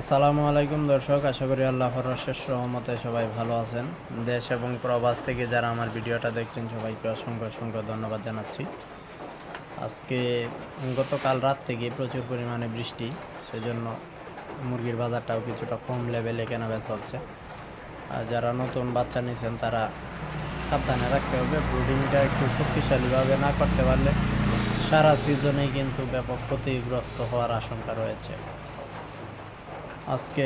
আসসালামু আলাইকুম দর্শক, আশা করি আল্লাহর শেষ রহমতে সবাই ভালো আছেন। দেশ এবং প্রবাস থেকে যারা আমার ভিডিওটা দেখছেন, সবাইকে অসংখ্য অসংখ্য ধন্যবাদ জানাচ্ছি। আজকে গতকাল রাত থেকে প্রচুর পরিমাণে বৃষ্টি, সেজন্য মুরগির বাজারটাও কিছুটা কম লেভেলে কেনা বেচা হচ্ছে। আর যারা নতুন বাচ্চা নিয়েছেন তারা সাবধানে রাখতে হবে। ব্রুডিংটা একটু শক্তিশালীভাবে না করতে পারলে সারা সিজনেই কিন্তু ব্যাপক ক্ষতিগ্রস্ত হওয়ার আশঙ্কা রয়েছে। আজকে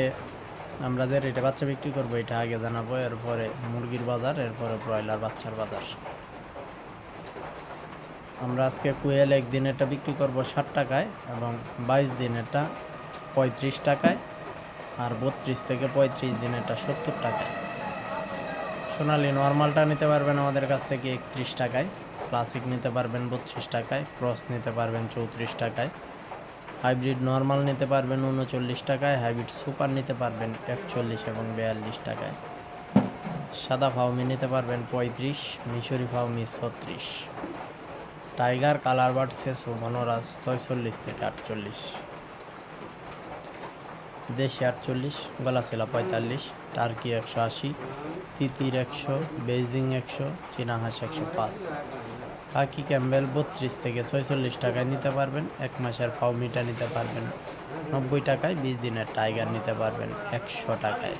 আমরা যে রেটে বাচ্চা বিক্রি করব, এটা আগে জানাব, এরপরে মুরগির বাজার, এরপরে ব্রয়লার বাচ্চার বাজার। আমরা আজকে কুয়েল একদিন এটা বিক্রি করব ষাট টাকায় এবং বাইশ দিন এটা পঁয়ত্রিশ টাকায় আর বত্রিশ থেকে পঁয়ত্রিশ দিন এটা সত্তর টাকায়। সোনালি নর্মালটা নিতে পারবেন আমাদের কাছ থেকে একত্রিশ টাকায়, ক্লাসিক নিতে পারবেন বত্রিশ টাকায়, ক্রস নিতে পারবেন চৌত্রিশ টাকায়। হাইব্রিড নর্মাল নিতে পারবেন উনচল্লিশ টাকায়, হাইব্রিড সুপার নিতে পারবেন একচল্লিশ এবং বিয়াল্লিশ টাকায়। সাদা ফাউমি নিতে পারবেন পঁয়ত্রিশ, মিশরি ফাউমি ছত্রিশ। টাইগার কালার বার্ড সেসু মনোরাজ ছয়চল্লিশ থেকে আটচল্লিশ। দেশি আটচল্লিশ, গলাশিলা পঁয়তাল্লিশ, টার্কি একশো আশি, তিতির একশো বেজিং একশো, চীনা হাঁস একশো পাঁচ। পাখি ক্যাম্বেল বত্রিশ থেকে ছয়চল্লিশ টাকায় নিতে পারবেন, এক মাসের ফাউমিটা নিতে পারবেন, নব্বই টাকায় বিশ দিনের টাইগার নিতে পারবেন, একশো টাকায়।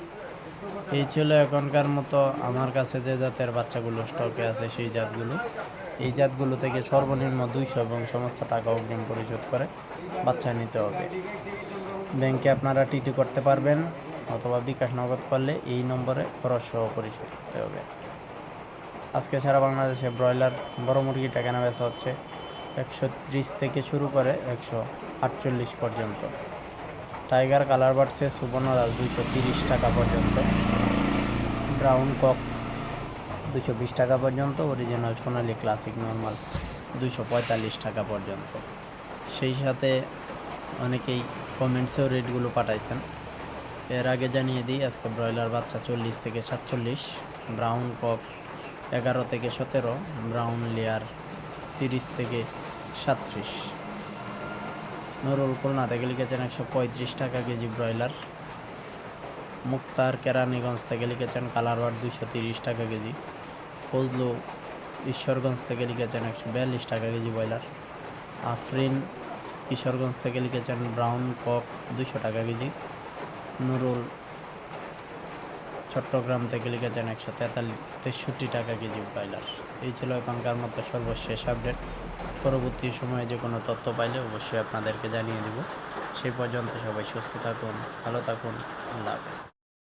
এই ছিল এখনকার মতো আমার কাছে যে জাতের বাচ্চাগুলো স্টকে আছে সেই জাতগুলো। এই জাতগুলো থেকে সর্বনিম্ন দুইশো এবং সমস্ত টাকা অগ্রিম পরিশোধ করে বাচ্চা নিতে হবে। ব্যাংকে আপনারা টিটি করতে পারবেন অথবা বিকাশ নগদ করলে এই নম্বরে খরচ সহ পরিশোধ করতে হবে। আজকে সারা বাংলাদেশে ব্রয়লার, বড় মুরগিটা কেনা বেচা হচ্ছে একশো ত্রিশ থেকে শুরু করে একশো আটচল্লিশ পর্যন্ত। টাইগার, কালার বাড়ছে সুবর্ণরাজ দুশো তিরিশ টাকা পর্যন্ত। ব্রাউন কক দুশো বিশ টাকা পর্যন্ত। অরিজিনাল সোনালি ক্লাসিক নর্মাল দুশো পঁয়তাল্লিশ টাকা পর্যন্ত। সেই সাথে অনেকেই কমেন্টসেও রেটগুলো পাঠাইছেন। এর আগে জানিয়ে দিই, আজকে ব্রয়লার বাচ্চা চল্লিশ থেকে সাতচল্লিশ। ব্রাউন কক এগারো থেকে সতেরো, ব্রাউন লেয়ার তিরিশ থেকে সাতত্রিশ নুরুল খুলনা থেকে লিখেছেন একশো পঁয়ত্রিশ টাকা কেজি ব্রয়লার। মুক্তার কেরানীগঞ্জ থেকে লিখেছেন কালারওয়ার দুশো তিরিশ টাকা কেজি। ফজলু ঈশ্বরগঞ্জ থেকে লিখেছেন একশো বিয়াল্লিশ টাকা কেজি ব্রয়লার। আফরিন কিশোরগঞ্জ থেকে লিখেছেন ব্রাউন কক দুশো টাকা কেজি। নুরুল চট্টগ্রাম থেকে লিখেছেন একশো তেতাল্লিশ তেষট্টি টাকা কেজি ব্রয়লার। এই ছিল এখনকার মতো সর্বশেষ আপডেট। পরবর্তী সময়ে যে কোনো তথ্য পাইলে অবশ্যই আপনাদেরকে জানিয়ে দেব। সেই পর্যন্ত সবাই সুস্থ থাকুন, ভালো থাকুন, আল্লাহ হাফেজ।